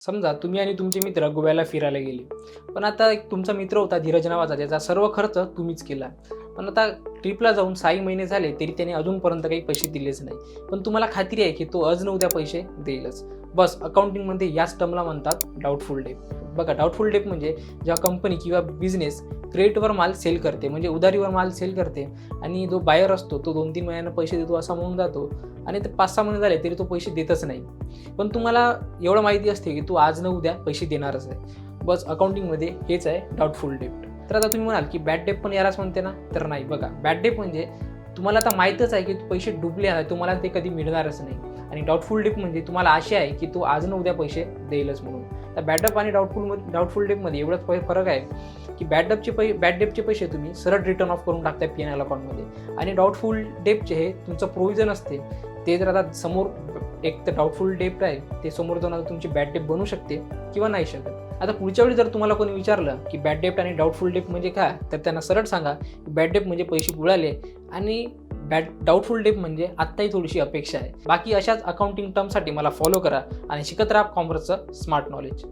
समजा तुम्ही आणि तुमचे मित्र गोव्याला फिरायला गेले. पण आता एक तुमचा मित्र होता धीरज नावाचा त्याचा सर्व खर्च तुम्हीच केला. पण आता ट्रिपला जाऊन सहा महिने झाले तरी त्याने अजूनपर्यंत काही पैसे दिलेच नाही. पण तुम्हाला खात्री आहे की तो आज उद्या पैसे देईलच. बस अकाउंटिंगमध्ये याच टर्मला म्हणतात डाऊटफुल डेप बघा डाऊटफुल डेप म्हणजे जेव्हा कंपनी किंवा बिझनेस क्रेडिटवर माल सेल करते म्हणजे उधारीवर माल सेल करते आणि जो बायर असतो तो दोन तीन महिन्यानं पैसे देतो असा म्हणून जातो आणि ते पाच सहा महिने झाले तरी तो पैसे देतच नाही. पण तुम्हाला एवढं माहिती असते की तू आज न उद्या पैसे देणारच आहे बस अकाउंटिंगमध्ये हेच आहे डाऊटफुल डेप्ट तर आता तुम्ही म्हणाल की बॅड डेप पण यालाच म्हणते ना? तर नाही बघा बॅड डेप म्हणजे तुम्हाला आता माहीतच आहे की पैसे डुबले आहे तुम्हाला ते कधी मिळणारच नाही. आणि डाऊटफुल डेप म्हणजे तुम्हाला आशा आहे की तो आज न उद्या पैसे देईलच म्हणून. तर बॅड आणि डाऊटफुल डाऊटफुल डेपमध्ये एवढंच फरक आहे की बॅड पै बॅड डेपचे पैसे तुम्ही सरळ रिटर्न ऑफ करून टाकताय पी एन एल अकाउंटमध्ये आणि डाऊटफुल डेपचे हे तुमचं प्रोव्हिजन असते ते जर आता समोर एक तर डाऊटफुल डेप आहे ते समोर जाऊन आता तुमची बॅड डेप बनू शकते किंवा नाही शकत. आता पुढच्या वेळी जर तुम्हाला कोणी विचारलं की बॅड डेप्ट आणि डाऊटफुल डेप म्हणजे काय तर त्यांना सरळ सांगा की बॅड डेप म्हणजे पैसे बुडाले आणि बॅड डाऊटफुल डेप म्हणजे आत्ताही थोडीशी अपेक्षा आहे. बाकी अशाच अकाउंटिंग टर्मसाठी मला फॉलो करा आणि शिकत राहा कॉमर्सचं स्मार्ट नॉलेज